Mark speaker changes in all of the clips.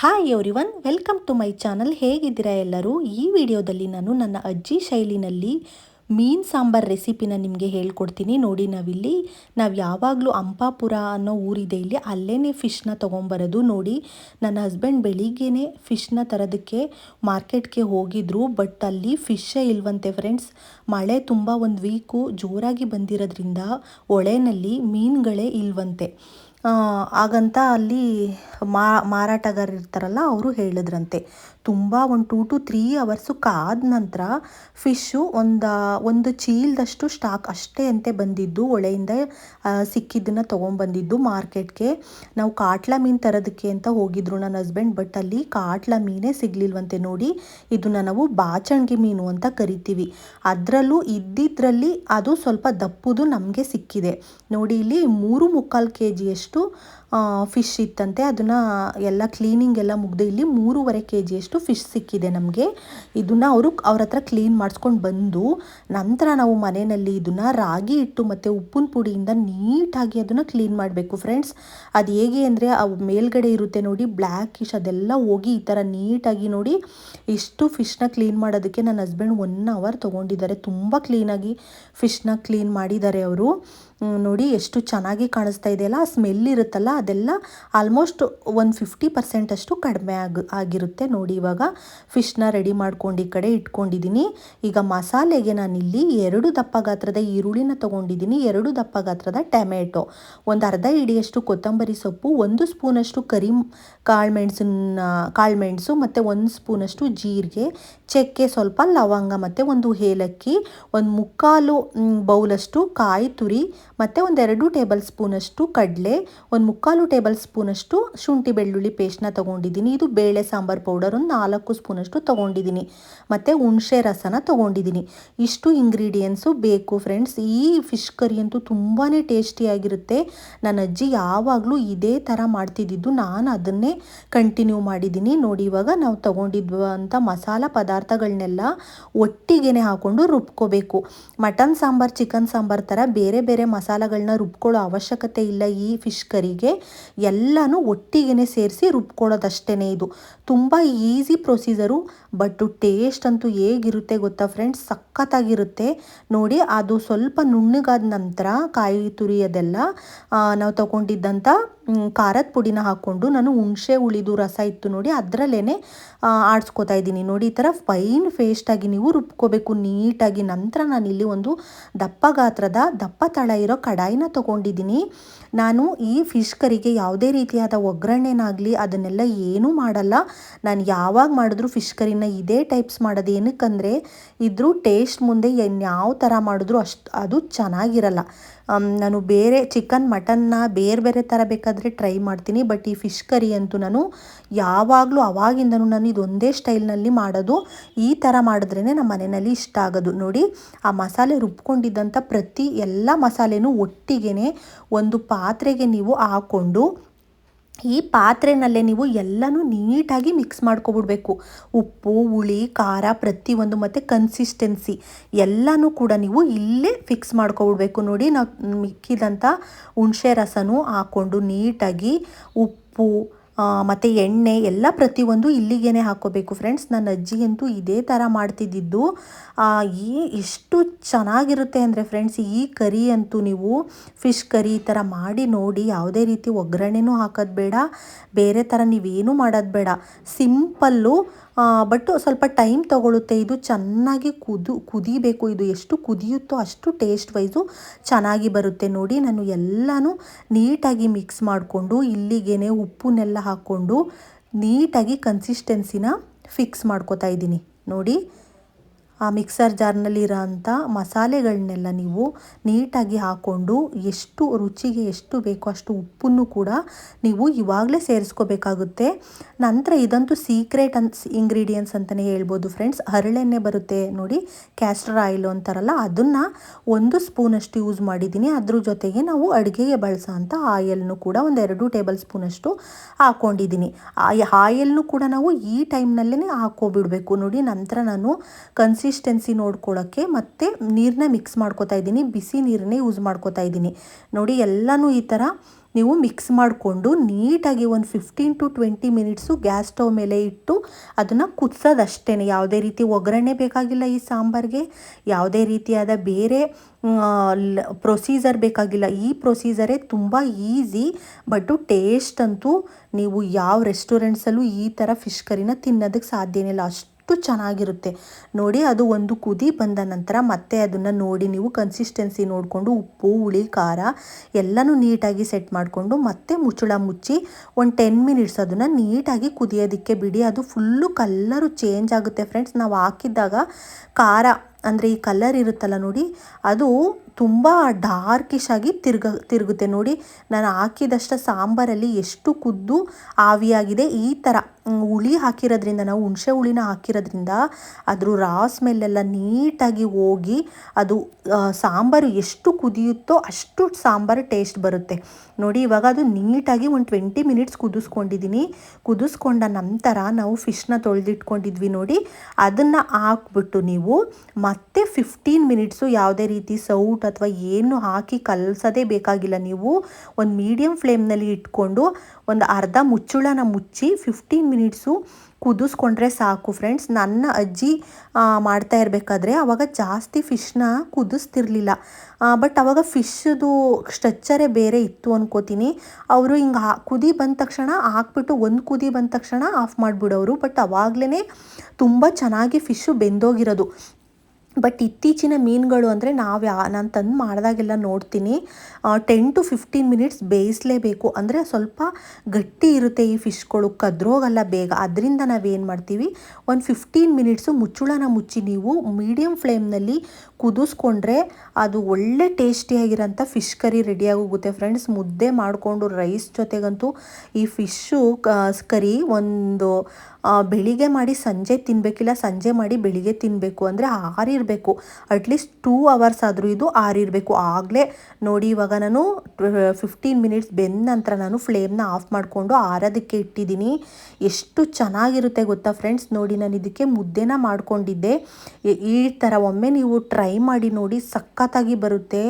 Speaker 1: Hi everyone welcome to my channel ಹೇಗಿದ್ದೀರಾ ಎಲ್ಲರೂ? ಈ ವಿಡಿಯೋದಲ್ಲಿ ನಾನು ನನ್ನ ಅಜ್ಜಿ ಶೈಲಿನಲ್ಲಿ ಮೀನು ಸಾಂಬಾರ್ ರೆಸಿಪಿನ ನಿಮಗೆ ಹೇಳ್ಕೊಡ್ತೀನಿ. ನೋಡಿ ನಾವಿಲ್ಲಿ, ನಾವು ಯಾವಾಗಲೂ ಅಂಪಾಪುರ ಅನ್ನೋ ಊರಿದೆ ಇಲ್ಲಿ ಅಲ್ಲೇ ಫಿಶ್ನ ತೊಗೊಂಬರೋದು. ನೋಡಿ, ನನ್ನ ಹಸ್ಬೆಂಡ್ ಬೆಳಿಗ್ಗೆನೇ ಫಿಶ್ನ ತರೋದಕ್ಕೆ ಮಾರ್ಕೆಟ್ಗೆ ಹೋಗಿದ್ರು ಬಟ್ ಅಲ್ಲಿ ಫಿಶ್ಶೇ ಇಲ್ವಂತೆ ಫ್ರೆಂಡ್ಸ್ ಮಳೆ ತುಂಬ ಒಂದು ವೀಕು ಜೋರಾಗಿ ಬಂದಿರೋದ್ರಿಂದ ಹೊಳೆನಲ್ಲಿ ಮೀನುಗಳೇ ಇಲ್ವಂತೆ. ಹಾಗಂತ ಅಲ್ಲಿ ಮಾ ಮಾರಾಟಗಾರರು ಇರ್ತಾರಲ್ಲ, ಅವರು ಹೇಳಿದ್ರಂತೆ. ತುಂಬ ಒಂದು ಟೂ ಟು ತ್ರೀ ಅವರ್ಸು ಕಾದ ನಂತರ ಫಿಶ್ಶು ಒಂದು ಒಂದು ಚೀಲದಷ್ಟು ಸ್ಟಾಕ್ ಅಷ್ಟೇ ಅಂತೆ ಬಂದಿದ್ದು. ಹೊಳೆಯಿಂದ ಸಿಕ್ಕಿದ್ದನ್ನು ತೊಗೊಂಬಂದಿದ್ದು ಮಾರ್ಕೆಟ್ಗೆ. ನಾವು ಕಾಟ್ಲ ಮೀನು ತರೋದಕ್ಕೆ ಅಂತ ಹೋಗಿದ್ರು ನನ್ನ ಹಸ್ಬೆಂಡ್ ಬಟ್ ಅಲ್ಲಿ ಕಾಟ್ಲ ಮೀನೇ ಸಿಗಲಿಲ್ವಂತೆ ನೋಡಿ. ಇದನ್ನು ನಾವು ಬಾಚಣಿಗೆ ಮೀನು ಅಂತ ಕರಿತೀವಿ. ಅದರಲ್ಲೂ ಇದ್ದಿದ್ರಲ್ಲಿ ಅದು ಸ್ವಲ್ಪ ದಪ್ಪುದು ನಮಗೆ ಸಿಕ್ಕಿದೆ. ನೋಡಿ, ಇಲ್ಲಿ ಮೂರು ಮುಕ್ಕಾಲು ಕೆ ಜಿಯಷ್ಟು ಫಿಶ್ ಇತ್ತಂತೆ. ಅದನ್ನು ಎಲ್ಲ ಕ್ಲೀನಿಂಗ್ ಎಲ್ಲ ಮುಗ್ದು ಇಲ್ಲಿ ಮೂರುವರೆ ಕೆ ಜಿಯಷ್ಟು ಫಿಶ್ ಸಿಕ್ಕಿದೆ ನಮಗೆ. ಇದನ್ನು ಅವರು ಅವ್ರ ಹತ್ರ ಕ್ಲೀನ್ ಮಾಡಿಸ್ಕೊಂಡು ಬಂದು ನಂತರ ನಾವು ಮನೆಯಲ್ಲಿ ಇದನ್ನು ರಾಗಿ ಹಿಟ್ಟು ಮತ್ತು ಉಪ್ಪಿನ ಪುಡಿಯಿಂದ ನೀಟಾಗಿ ಅದನ್ನು ಕ್ಲೀನ್ ಮಾಡಬೇಕು ಫ್ರೆಂಡ್ಸ್ ಅದು ಹೇಗೆ ಅಂದರೆ ಅವು ಮೇಲ್ಗಡೆ ಇರುತ್ತೆ ನೋಡಿ ಬ್ಲ್ಯಾಕ್ ಇಶ್ ಅದೆಲ್ಲ ಹೋಗಿ ಈ ಥರ ನೀಟಾಗಿ ನೋಡಿ ಇಷ್ಟು ಫಿಶ್ನ ಕ್ಲೀನ್ ಮಾಡೋದಕ್ಕೆ ನನ್ನ ಹಸ್ಬೆಂಡ್ ಒನ್ ಅವರ್ ತೊಗೊಂಡಿದ್ದಾರೆ. ತುಂಬ ಕ್ಲೀನಾಗಿ ಫಿಶ್ನ ಕ್ಲೀನ್ ಮಾಡಿದ್ದಾರೆ ಅವರು. ನೋಡಿ ಎಷ್ಟು ಚೆನ್ನಾಗಿ ಕಾಣಿಸ್ತಾ ಇದೆಯಲ್ಲ? ಆ ಸ್ಮೆಲ್ ಇರುತ್ತಲ್ಲ, ಅದೆಲ್ಲ ಆಲ್ಮೋಸ್ಟ್ ಒಂದು ಫಿಫ್ಟಿ ಪರ್ಸೆಂಟ್ ಅಷ್ಟು ಕಡಿಮೆ ಆಗ, ಆಗಿರುತ್ತೆ. ನೋಡಿ ಇವಾಗ ಫಿಶ್ನ ರೆಡಿ ಮಾಡ್ಕೊಂಡು ಈ ಕಡೆ ಇಟ್ಕೊಂಡಿದ್ದೀನಿ ಈಗ ಮಸಾಲೆಗೆ ನಾನಿಲ್ಲಿ ಎರಡು ದಪ್ಪ ಗಾತ್ರದ ಈರುಳ್ಳಿನ ತೊಗೊಂಡಿದ್ದೀನಿ ಎರಡು ದಪ್ಪ ಗಾತ್ರದ ಟೊಮೆಟೊ. ಒಂದು ಅರ್ಧ ಇಡಿಯಷ್ಟು ಕೊತ್ತಂಬರಿ ಸೊಪ್ಪು, ಒಂದು ಸ್ಪೂನಷ್ಟು ಕರಿ ಕಾಳುಮೆಣಸನ್ನ ಕಾಳುಮೆಣಸು ಮತ್ತು ಒಂದು ಸ್ಪೂನಷ್ಟು ಜೀರಿಗೆ, ಚಕ್ಕೆ ಸ್ವಲ್ಪ ಲವಂಗ ಮತ್ತು ಒಂದು ಏಲಕ್ಕಿ, ಒಂದು ಮುಕ್ಕಾಲು ಬೌಲಷ್ಟು ಕಾಯಿ ತುರಿ ಮತ್ತು ಒಂದೆರಡು ಟೇಬಲ್ ಸ್ಪೂನಷ್ಟು ಕಡಲೆ, ಒಂದು ಮುಕ್ಕಾಲು ಟೇಬಲ್ ಸ್ಪೂನಷ್ಟು ಶುಂಠಿ ಬೆಳ್ಳುಳ್ಳಿ ಪೇಸ್ಟ್ನ ತೊಗೊಂಡಿದ್ದೀನಿ. ಇದು ಬೇಳೆ ಸಾಂಬಾರು ಪೌಡರ್ ಒಂದು ನಾಲ್ಕು ಸ್ಪೂನಷ್ಟು ತೊಗೊಂಡಿದ್ದೀನಿ. ಮತ್ತು ಹುಣಸೆ ರಸನ ತೊಗೊಂಡಿದ್ದೀನಿ. ಇಷ್ಟು ಇಂಗ್ರೀಡಿಯೆಂಟ್ಸು ಬೇಕು ಫ್ರೆಂಡ್ಸ್ ಈ ಫಿಶ್ ಕರಿ ಅಂತೂ ತುಂಬಾ ಟೇಸ್ಟಿಯಾಗಿರುತ್ತೆ ನನ್ನ ಅಜ್ಜಿ ಯಾವಾಗಲೂ ಇದೇ ಥರ ಮಾಡ್ತಿದ್ದಿದ್ದು ನಾನು ಅದನ್ನೇ ಕಂಟಿನ್ಯೂ ಮಾಡಿದ್ದೀನಿ. ನೋಡಿ ಇವಾಗ ನಾವು ತೊಗೊಂಡಿದ್ವಂಥ ಮಸಾಲ ಪದಾರ್ಥಗಳನ್ನೆಲ್ಲ ಒಟ್ಟಿಗೆ ಹಾಕ್ಕೊಂಡು ರುಬ್ಕೋಬೇಕು. ಮಟನ್ ಸಾಂಬಾರ್ ಚಿಕನ್ ಸಾಂಬಾರ್ ಥರ ಬೇರೆ ಬೇರೆ ಮಸಾಲಗಳನ್ನ ರುಬ್ಕೊಳ್ಳೋ ಅವಶ್ಯಕತೆ ಇಲ್ಲ ಈ ಫಿಶ್ ಕರಿಗೆ ಎಲ್ಲನೂ ಒಟ್ಟಿಗೆ ಸೇರಿಸಿ ರುಬ್ಕೊಳ್ಳೋದಷ್ಟೇ ಇದು. ತುಂಬ ಈಸಿ ಪ್ರೊಸೀಜರು. ಬಟ್ ಟೇಸ್ಟ್ ಅಂತೂ ಹೇಗಿರುತ್ತೆ ಗೊತ್ತಾ ಫ್ರೆಂಡ್ಸ್ ಸಖತ್ತಾಗಿರುತ್ತೆ. ನೋಡಿ, ಅದು ಸ್ವಲ್ಪ ನುಣ್ಣಗಾದ ನಂತರ ಕಾಯಿ ತುರಿ ಅದೆಲ್ಲ ನಾವು ತಗೊಂಡಿದ್ದಂಥ ಖಾರದ ಪುಡಿನ ಹಾಕ್ಕೊಂಡು ನಾನು ಹುಣಸೆ ಉಳಿದು ರಸ ಇತ್ತು ನೋಡಿ ಅದರಲ್ಲೇ ಆಡಿಸ್ಕೊತಾ ಇದ್ದೀನಿ. ನೋಡಿ, ಈ ಥರ ಫೈನ್ ಫೇಸ್ಟಾಗಿ ನೀವು ರುಬ್ಕೋಬೇಕು. ನೀಟಾಗಿ ನಂತರ ನಾನು ಇಲ್ಲಿ ಒಂದು ದಪ್ಪ ಗಾತ್ರದ, ದಪ್ಪ ತಳ ಇರೋ ಕಡಾಯಿನ ತೊಗೊಂಡಿದ್ದೀನಿ. ನಾನು ಈ ಫಿಶ್ ಕರಿಗೆ ಯಾವುದೇ ರೀತಿಯಾದ ಒಗ್ಗರಣೆನಾಗಲಿ ಅದನ್ನೆಲ್ಲ ಏನೂ ಮಾಡಲ್ಲ. ನಾನು ಯಾವಾಗ ಮಾಡಿದ್ರು ಫಿಶ್ ಕರಿನ ಇದೇ ಟೈಪ್ಸ್ ಮಾಡೋದು ಏನಕ್ಕಂದರೆ, ಇದ್ರ ಟೇಸ್ಟ್ ಮುಂದೆ ಯಾವ ಥರ ಮಾಡಿದ್ರು ಅಷ್ಟು, ಅದು ಚೆನ್ನಾಗಿರಲ್ಲ. ನಾನು ಬೇರೆ ಚಿಕನ್ ಮಟನ್ನ ಬೇರೆ ಬೇರೆ ಥರ ಬೇಕಾದರೆ ಟ್ರೈ ಮಾಡ್ತೀನಿ ಬಟ್ ಈ ಫಿಶ್ ಕರಿ ಅಂತೂ ನಾನು ಯಾವಾಗಲೂ ಅವಾಗಿಂದನೂ ನಾನು ಇದೊಂದೇ ಸ್ಟೈಲ್ನಲ್ಲಿ ಮಾಡೋದು, ಈ ಥರ ಮಾಡಿದ್ರೇ ನಮ್ಮ ಮನೆಯಲ್ಲಿ ಇಷ್ಟ ಆಗೋದು. ನೋಡಿ, ಆ ಮಸಾಲೆ ರುಬ್ಕೊಂಡಿದ್ದಂಥ ಪ್ರತಿ ಎಲ್ಲ ಮಸಾಲೆನೂ ಒಟ್ಟಿಗೆ ಒಂದು ಪಾತ್ರೆಗೆ ನೀವು ಹಾಕ್ಕೊಂಡು ಈ ಪಾತ್ರೆನಲ್ಲೇ ನೀವು ಎಲ್ಲನೂ ನೀಟಾಗಿ ಮಿಕ್ಸ್ ಮಾಡ್ಕೊಬಿಡ್ಬೇಕು. ಉಪ್ಪು, ಹುಳಿ, ಖಾರ ಪ್ರತಿಯೊಂದು ಮತ್ತು ಕನ್ಸಿಸ್ಟೆನ್ಸಿ ಎಲ್ಲನೂ ಕೂಡ ನೀವು ಇಲ್ಲೇ ಫಿಕ್ಸ್ ಮಾಡ್ಕೊಬಿಡ್ಬೇಕು. ನೋಡಿ ನಾವು ಮಿಕ್ಕಿದಂಥ ಹುಣಸೆ ರಸನೂ ಹಾಕ್ಕೊಂಡು ನೀಟಾಗಿ ಉಪ್ಪು ಮತ್ತು ಎಣ್ಣೆ ಎಲ್ಲ ಪ್ರತಿಯೊಂದು ಇಲ್ಲಿಗೇನೆ ಹಾಕ್ಕೋಬೇಕು ಫ್ರೆಂಡ್ಸ್ ನನ್ನ ಅಜ್ಜಿ ಅಂತೂ ಇದೇ ಥರ ಮಾಡ್ತಿದ್ದಿದ್ದು. ಈ ಎಷ್ಟು ಚೆನ್ನಾಗಿರುತ್ತೆ ಅಂದರೆ ಫ್ರೆಂಡ್ಸ್ ಈ ಕರಿ ಅಂತೂ ನೀವು ಫಿಶ್ ಕರಿ ಈ ಥರ ಮಾಡಿ ನೋಡಿ, ಯಾವುದೇ ರೀತಿ ಒಗ್ಗರಣೆನೂ ಹಾಕೋದು ಬೇಡ. ಬೇರೆ ಥರ ನೀವೇನು ಮಾಡೋದು ಬೇಡ. ಸಿಂಪಲ್ಲು ಬಟ್ ಸ್ವಲ್ಪ ಟೈಮ್ ತಗೊಳುತ್ತೆ. ಇದು ಚೆನ್ನಾಗಿ ಕುದು, ಕುದಿಬೇಕು. ಇದು ಎಷ್ಟು ಕುದಿಯುತ್ತೋ ಅಷ್ಟು ಟೇಸ್ಟ್ ವೈಸು ಚೆನ್ನಾಗಿ ಬರುತ್ತೆ. ನೋಡಿ, ನಾನು ಎಲ್ಲನೂ ನೀಟಾಗಿ ಮಿಕ್ಸ್ ಮಾಡಿಕೊಂಡು, ಇಲ್ಲಿಗೇನೆ ಉಪ್ಪನ್ನೆಲ್ಲ ಹಾಕ್ಕೊಂಡು ನೀಟಾಗಿ ಕನ್ಸಿಸ್ಟೆನ್ಸಿನ ಫಿಕ್ಸ್ ಮಾಡ್ಕೊತಾ ಇದ್ದೀನಿ. ನೋಡಿ. ಆ ಮಿಕ್ಸರ್ ಜಾರ್ನಲ್ಲಿರೋ ಅಂಥ ಮಸಾಲೆಗಳನ್ನೆಲ್ಲ ನೀವು ನೀಟಾಗಿ ಹಾಕ್ಕೊಂಡು ಎಷ್ಟು ರುಚಿಗೆ ಎಷ್ಟು ಬೇಕೋ ಅಷ್ಟು ಉಪ್ಪನ್ನು ಕೂಡ ನೀವು ಇವಾಗಲೇ ಸೇರಿಸ್ಕೋಬೇಕಾಗುತ್ತೆ. ನಂತರ ಇದಂತೂ ಸೀಕ್ರೆಟ್ ಅನ್ಸ್ ಇಂಗ್ರೀಡಿಯೆಂಟ್ಸ್ ಅಂತಲೇ ಹೇಳ್ಬೋದು ಫ್ರೆಂಡ್ಸ್. ಹರಳೆಣ್ಣೆ ಬರುತ್ತೆ ನೋಡಿ, ಕ್ಯಾಸ್ಟರ್ ಆಯಿಲ್ ಅಂತಾರಲ್ಲ, ಅದನ್ನು ಒಂದು ಸ್ಪೂನಷ್ಟು ಯೂಸ್ ಮಾಡಿದ್ದೀನಿ. ಅದ್ರ ಜೊತೆಗೆ ನಾವು ಅಡುಗೆಗೆ ಬಳಸೋ ಅಂಥ ಆಯಲ್ನು ಕೂಡ ಒಂದೆರಡು ಟೇಬಲ್ ಸ್ಪೂನಷ್ಟು ಹಾಕ್ಕೊಂಡಿದ್ದೀನಿ ಆಯಲ್ನು ಕೂಡ ನಾವು ಈ ಟೈಮ್ನಲ್ಲೇ ಹಾಕ್ಕೊಬಿಡಬೇಕು. ನೋಡಿ, ನಂತರ ನಾನು ಕನ್ಸಿಸ್ಟೆನ್ಸಿ ನೋಡ್ಕೊಳ್ಳೋಕ್ಕೆ ಮತ್ತು ನೀರನ್ನ ಮಿಕ್ಸ್ ಮಾಡ್ಕೊತಾ ಇದ್ದೀನಿ. ಬಿಸಿ ನೀರನ್ನೇ ಯೂಸ್ ಮಾಡ್ಕೊತಾ ಇದ್ದೀನಿ. ನೋಡಿ, ಎಲ್ಲನೂ ಈ ಥರ ನೀವು ಮಿಕ್ಸ್ ಮಾಡಿಕೊಂಡು ನೀಟಾಗಿ ಒಂದು fifteen to twenty minutes gas stove ಮೇಲೆ ಇಟ್ಟು ಅದನ್ನು ಕುದಿಸೋದಷ್ಟೇ ಯಾವುದೇ ರೀತಿ ಒಗ್ಗರಣೆ ಬೇಕಾಗಿಲ್ಲ ಈ ಸಾಂಬಾರಿಗೆ. ಯಾವುದೇ ರೀತಿಯಾದ ಬೇರೆ ಪ್ರೊಸೀಜರ್ ಬೇಕಾಗಿಲ್ಲ. ಈ ಪ್ರೊಸೀಜರೇ ತುಂಬ ಈಸಿ ಬಟ್ಟು ಟೇಸ್ಟ್ ಅಂತೂ ನೀವು ಯಾವ ರೆಸ್ಟೋರೆಂಟ್ಸಲ್ಲೂ ಈ ಥರ ಫಿಶ್ ಕರಿನ ತಿನ್ನೋದಕ್ಕೆ ಸಾಧ್ಯನೇ ಇಲ್ಲ. ಅಷ್ಟು ಅಷ್ಟು ಚೆನ್ನಾಗಿರುತ್ತೆ. ನೋಡಿ, ಅದು ಒಂದು ಕುದಿ ಬಂದ ನಂತರ ಮತ್ತೆ ಅದನ್ನು ನೋಡಿ ನೀವು ಕನ್ಸಿಸ್ಟೆನ್ಸಿ ನೋಡಿಕೊಂಡು ಉಪ್ಪು, ಹುಳಿ, ಖಾರ ಎಲ್ಲನೂ ನೀಟಾಗಿ ಸೆಟ್ ಮಾಡಿಕೊಂಡು ಮತ್ತೆ ಮುಚ್ಚಳ ಮುಚ್ಚಿ ಒಂದು ಟೆನ್ ಮಿನಿಟ್ಸ್ ಅದನ್ನು ನೀಟಾಗಿ ಕುದಿಯೋದಕ್ಕೆ ಬಿಡಿ. ಅದು ಫುಲ್ಲು ಕಲ್ಲರು ಚೇಂಜ್ ಆಗುತ್ತೆ ಫ್ರೆಂಡ್ಸ್ ನಾವು ಹಾಕಿದ್ದಾಗ ಖಾರ ಅಂದರೆ ಈ ಕಲರ್ ಇರುತ್ತಲ್ಲ ನೋಡಿ, ಅದು ತುಂಬ ಡಾರ್ಕಿಶ್ ಆಗಿ ತಿರ್ಗ, ತಿರುಗುತ್ತೆ. ನೋಡಿ, ನಾನು ಹಾಕಿದಷ್ಟು ಸಾಂಬಾರಲ್ಲಿ ಎಷ್ಟು ಕುದ್ದು ಆವಿಯಾಗಿದೆ. ಈ ಥರ ಹುಳಿ ಹಾಕಿರೋದ್ರಿಂದ, ನಾವು ಹುಣಸೆ ಹುಳಿನ ಹಾಕಿರೋದ್ರಿಂದ ಅದ್ರ ರಾ ಸ್ಮೆಲ್ಲೆಲ್ಲ ನೀಟಾಗಿ ಹೋಗಿ ಅದು ಸಾಂಬಾರು ಎಷ್ಟು ಕುದಿಯುತ್ತೋ ಅಷ್ಟು ಸಾಂಬಾರು ಟೇಸ್ಟ್ ಬರುತ್ತೆ. ನೋಡಿ, ಇವಾಗ ಅದು ನೀಟಾಗಿ ಒಂದು ಟ್ವೆಂಟಿ ಮಿನಿಟ್ಸ್ ಕುದಿಸ್ಕೊಂಡಿದ್ದೀನಿ. ಕುದಿಸ್ಕೊಂಡ ನಂತರ ನಾವು ಫಿಶ್ನ ತೊಳೆದಿಟ್ಕೊಂಡಿದ್ವಿ ನೋಡಿ. ಅದನ್ನು ಹಾಕ್ಬಿಟ್ಟು ನೀವು ಮತ್ತೆ ಫಿಫ್ಟೀನ್ ಮಿನಿಟ್ಸು ಯಾವುದೇ ರೀತಿ ಸೌಟ್ ಅಥವಾ ಏನು ಹಾಕಿ ಕಲಸೋದೇ ಬೇಕಾಗಿಲ್ಲ. ನೀವು ಒಂದು ಮೀಡಿಯಮ್ ಫ್ಲೇಮ್ನಲ್ಲಿ ಇಟ್ಕೊಂಡು ಒಂದು ಅರ್ಧ ಮುಚ್ಚುಳನ ಮುಚ್ಚಿ ಫಿಫ್ಟೀನ್ ಮಿನಿಟ್ಸು ಕುದಿಸ್ಕೊಂಡ್ರೆ ಸಾಕು ಫ್ರೆಂಡ್ಸ್ ನನ್ನ ಅಜ್ಜಿ ಮಾಡ್ತಾ ಇರಬೇಕಾದ್ರೆ ಅವಾಗ ಜಾಸ್ತಿ ಫಿಶ್ನ ಕುದಿಸ್ತಿರ್ಲಿಲ್ಲ. ಬಟ್ ಅವಾಗ ಫಿಶ್ದು ಸ್ಟ್ರಕ್ಚರೇ ಬೇರೆ ಇತ್ತು ಅನ್ಕೋತೀನಿ. ಅವರು ಹಿಂಗೆ ಹಾ, ಕುದಿ ಬಂದ ತಕ್ಷಣ ಹಾಕ್ಬಿಟ್ಟು ಒಂದು ಕುದಿ ಬಂದ ತಕ್ಷಣ ಆಫ್ ಮಾಡಿಬಿಡೋರು. ಬಟ್ ಅವಾಗಲೇ ತುಂಬ ಚೆನ್ನಾಗಿ ಫಿಶ್ಶು ಬೆಂದೋಗಿರೋದು. ಬಟ್ ಇತ್ತೀಚಿನ ಮೀನುಗಳು ಅಂದರೆ ನಾವು ಯಾ, ನಾನು ತಂದು ಮಾಡಿದಾಗೆಲ್ಲ ನೋಡ್ತೀನಿ. ಟೆನ್ ಟು ಫಿಫ್ಟೀನ್ ಮಿನಿಟ್ಸ್ ಬೇಯಿಸಲೇಬೇಕು. ಅಂದರೆ ಸ್ವಲ್ಪ ಗಟ್ಟಿ ಇರುತ್ತೆ ಈ ಫಿಶ್ಗಳು. ಕದ್ರೋಗಲ್ಲ ಬೇಗ. ಅದರಿಂದ ನಾವೇನು ಮಾಡ್ತೀವಿ? ಒಂದು ಫಿಫ್ಟೀನ್ ಮಿನಿಟ್ಸು ಮುಚ್ಚುಳನ ಮುಚ್ಚಿ ನೀವು ಮೀಡಿಯಮ್ ಫ್ಲೇಮ್ನಲ್ಲಿ ಕುದಿಸ್ಕೊಂಡ್ರೆ ಅದು ಒಳ್ಳೆ ಟೇಸ್ಟಿಯಾಗಿರೋಂಥ ಫಿಶ್ ಕರಿ ರೆಡಿಯಾಗೋಗುತ್ತೆ ಫ್ರೆಂಡ್ಸ್. ಮುದ್ದೆ ಮಾಡಿಕೊಂಡು ರೈಸ್ ಜೊತೆಗಂತೂ ಈ ಫಿಶ್ಶು ಕರಿ ಒಂದು ಬೆಳಿಗ್ಗೆ ಮಾಡಿ ಸಂಜೆ ತಿನ್ನಬೇಕಿಲ್ಲ ಸಂಜೆ ಮಾಡಿ ಬೆಳಿಗ್ಗೆ ತಿನ್ನಬೇಕು ಅಂದರೆ ಆರಿರಬೇಕು ಅಟ್ಲೀಸ್ಟ್ ಟೂ ಅವರ್ಸ್ ಆದರೂ ಇದು ಆರಿರಬೇಕು. ಆಗಲೇ ನೋಡಿ, ಇವಾಗ ನಾನು ಫಿಫ್ಟೀನ್ ಮಿನಿಟ್ಸ್ ಬೆಂದ ನಂತರ ನಾನು ಫ್ಲೇಮ್ನ ಆಫ್ ಮಾಡಿಕೊಂಡು ಆರೋದಕ್ಕೆ ಇಟ್ಟಿದ್ದೀನಿ. ಎಷ್ಟು ಚೆನ್ನಾಗಿರುತ್ತೆ ಗೊತ್ತಾ ಫ್ರೆಂಡ್ಸ್ ನೋಡಿ, ನಾನು ಇದಕ್ಕೆ ಮುದ್ದೆನ ಮಾಡಿಕೊಂಡಿದ್ದೆ. ಈ ಥರ ಒಮ್ಮೆ ನೀವು ಟ್ರೈ ಮಾಡಿ ನೋಡಿ ಸಖತ್ತಾಗಿ ಬರುತ್ತೆ.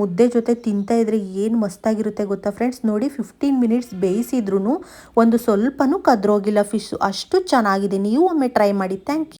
Speaker 1: ಮುದ್ದೆ ಜೊತೆ ತಿಂತಾ ಇದ್ರೆ ಏನು ಮಸ್ತಾಗಿರುತ್ತೆ ಗೊತ್ತಾ ಫ್ರೆಂಡ್ಸ್ ನೋಡಿ ಫಿಫ್ಟೀನ್ ಮಿನಿಟ್ಸ್ ಬೇಯಿಸಿದ್ರು ಒಂದು ಸ್ವಲ್ಪನೂ ಕದ್ರೋಗಿಲ್ಲ ಫಿಶ್ ಅಷ್ಟು ಚೆನ್ನಾಗಿದೆ. ನೀವು ಒಮ್ಮೆ ಟ್ರೈ ಮಾಡಿ. Thank you